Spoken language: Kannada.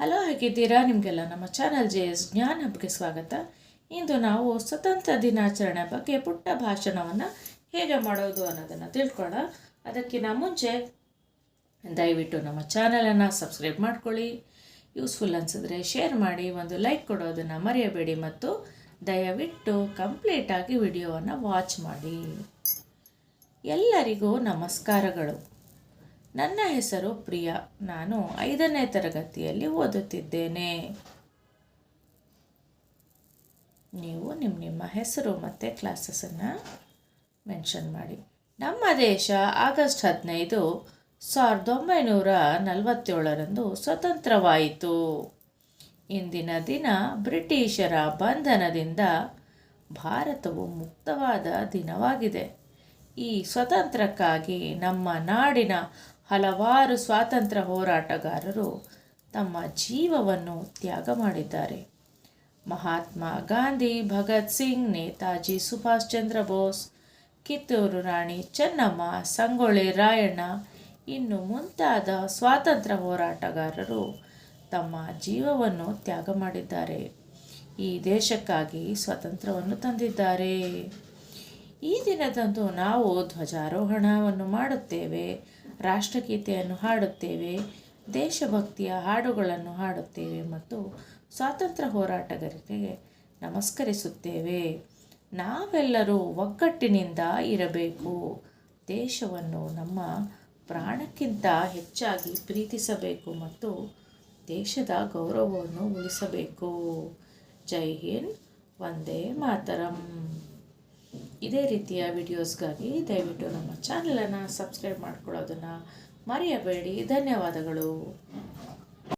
ಹಲೋ, ಹೇಗಿದ್ದೀರಾ? ನಿಮಗೆಲ್ಲ ನಮ್ಮ ಚಾನಲ್ ಜೆ ಎಸ್ ಜ್ಞಾನ ಹಬ್ಗೆ ಸ್ವಾಗತ. ಇಂದು ನಾವು ಸ್ವತಂತ್ರ ದಿನಾಚರಣೆ ಬಗ್ಗೆ ಪುಟ್ಟ ಭಾಷಣವನ್ನು ಹೇಗೆ ಮಾಡೋದು ಅನ್ನೋದನ್ನು ತಿಳ್ಕೊಳ್ಳೋಣ. ಅದಕ್ಕಿಂತ ಮುಂಚೆ ದಯವಿಟ್ಟು ನಮ್ಮ ಚಾನಲನ್ನು ಸಬ್ಸ್ಕ್ರೈಬ್ ಮಾಡ್ಕೊಳ್ಳಿ. ಯೂಸ್ಫುಲ್ ಅನಿಸಿದ್ರೆ ಶೇರ್ ಮಾಡಿ, ಒಂದು ಲೈಕ್ ಕೊಡೋದನ್ನು ಮರೆಯಬೇಡಿ ಮತ್ತು ದಯವಿಟ್ಟು ಕಂಪ್ಲೀಟಾಗಿ ವಿಡಿಯೋವನ್ನು ವಾಚ್ ಮಾಡಿ. ಎಲ್ಲರಿಗೂ ನಮಸ್ಕಾರಗಳು. ನನ್ನ ಹೆಸರು ಪ್ರಿಯಾ. ನಾನು ಐದನೇ ತರಗತಿಯಲ್ಲಿ ಓದುತ್ತಿದ್ದೇನೆ. ನೀವು ನಿಮ್ಮ ನಿಮ್ಮ ಹೆಸರು ಮತ್ತು ಕ್ಲಾಸಸನ್ನು ಮೆನ್ಷನ್ ಮಾಡಿ. ನಮ್ಮ ದೇಶ ಆಗಸ್ಟ್ ಹದಿನೈದು ಸಾವಿರದ ಒಂಬೈನೂರ ನಲವತ್ತೇಳರಂದು ಸ್ವತಂತ್ರವಾಯಿತು. ಇಂದಿನ ದಿನ ಬ್ರಿಟಿಷರ ಬಂಧನದಿಂದ ಭಾರತವು ಮುಕ್ತವಾದ ದಿನವಾಗಿದೆ. ಈ ಸ್ವತಂತ್ರಕ್ಕಾಗಿ ನಮ್ಮ ನಾಡಿನ ಹಲವಾರು ಸ್ವಾತಂತ್ರ್ಯ ಹೋರಾಟಗಾರರು ತಮ್ಮ ಜೀವವನ್ನು ತ್ಯಾಗ ಮಾಡಿದ್ದಾರೆ. ಮಹಾತ್ಮ ಗಾಂಧಿ, ಭಗತ್ ಸಿಂಗ್, ನೇತಾಜಿ ಸುಭಾಷ್ ಚಂದ್ರ ಬೋಸ್, ಕಿತ್ತೂರು ರಾಣಿ ಚೆನ್ನಮ್ಮ, ಸಂಗೊಳ್ಳಿ ರಾಯಣ್ಣ, ಇನ್ನು ಮುಂತಾದ ಸ್ವಾತಂತ್ರ್ಯ ಹೋರಾಟಗಾರರು ತಮ್ಮ ಜೀವವನ್ನು ತ್ಯಾಗ ಮಾಡಿದ್ದಾರೆ. ಈ ದೇಶಕ್ಕಾಗಿ ಸ್ವಾತಂತ್ರ್ಯವನ್ನು ತಂದಿದ್ದಾರೆ. ಈ ದಿನದಂದು ನಾವು ಧ್ವಜಾರೋಹಣವನ್ನು ಮಾಡುತ್ತೇವೆ. ರಾಷ್ಟ್ರಗೀತೆಯನ್ನು ಹಾಡುತ್ತೇವೆ, ದೇಶಭಕ್ತಿಯ ಹಾಡುಗಳನ್ನು ಹಾಡುತ್ತೇವೆ ಮತ್ತು ಸ್ವಾತಂತ್ರ್ಯ ಹೋರಾಟಗಾರರಿಗೆ ನಮಸ್ಕರಿಸುತ್ತೇವೆ. ನಾವೆಲ್ಲರೂ ಒಗ್ಗಟ್ಟಿನಿಂದ ಇರಬೇಕು. ದೇಶವನ್ನು ನಮ್ಮ ಪ್ರಾಣಕ್ಕಿಂತ ಹೆಚ್ಚಾಗಿ ಪ್ರೀತಿಸಬೇಕು ಮತ್ತು ದೇಶದ ಗೌರವವನ್ನು ಉಳಿಸಬೇಕು. ಜೈ ಹಿಂದ್, ವಂದೇ ಮಾತರಂ. ಇದೇ ರೀತಿಯ ವಿಡಿಯೋಸ್ಗಾಗಿ ದಯವಿಟ್ಟು ನಮ್ಮ ಚಾನಲನ್ನು ಸಬ್ಸ್ಕ್ರೈಬ್ ಮಾಡ್ಕೊಳ್ಳೋದನ್ನು ಮರೆಯಬೇಡಿ. ಧನ್ಯವಾದಗಳು.